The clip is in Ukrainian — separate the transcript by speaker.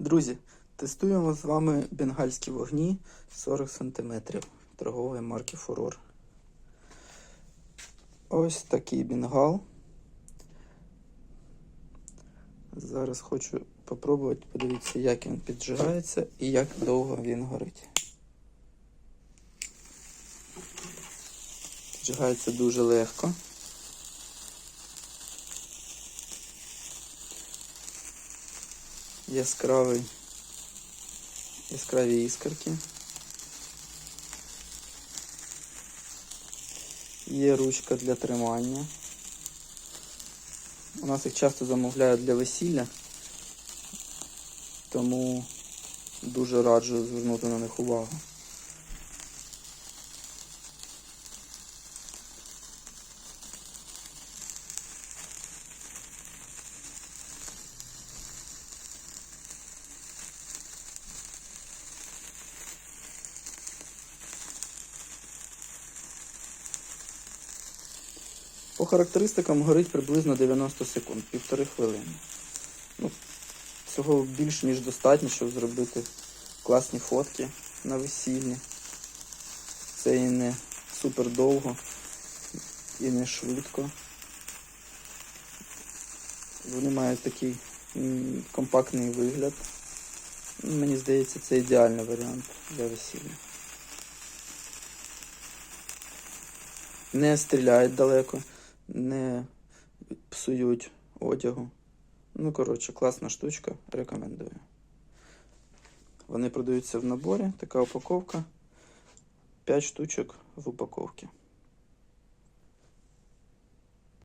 Speaker 1: Друзі, тестуємо з вами бенгальські вогні 40 см торгової марки Фурор. Ось такий бенгал. Зараз хочу попробувати, подивитися, як він піджигається і як довго він горить. Піджигається дуже легко. Яскравий, яскраві іскорки. Є ручка для тримання. У нас їх часто замовляють для весілля, тому дуже раджу звернути на них увагу. По характеристикам горить приблизно 90 секунд, півтори хвилини. Ну, цього більш ніж достатньо, щоб зробити класні фотки на весіллі. Це і не супер довго, і не швидко. Вони мають такий компактний вигляд. Мені здається, це ідеальний варіант для весілля. Не стріляють далеко, не псують одягу. Ну, коротше, класна штучка, рекомендую. Вони продаються в наборі, така упаковка. 5 штучок в упаковці.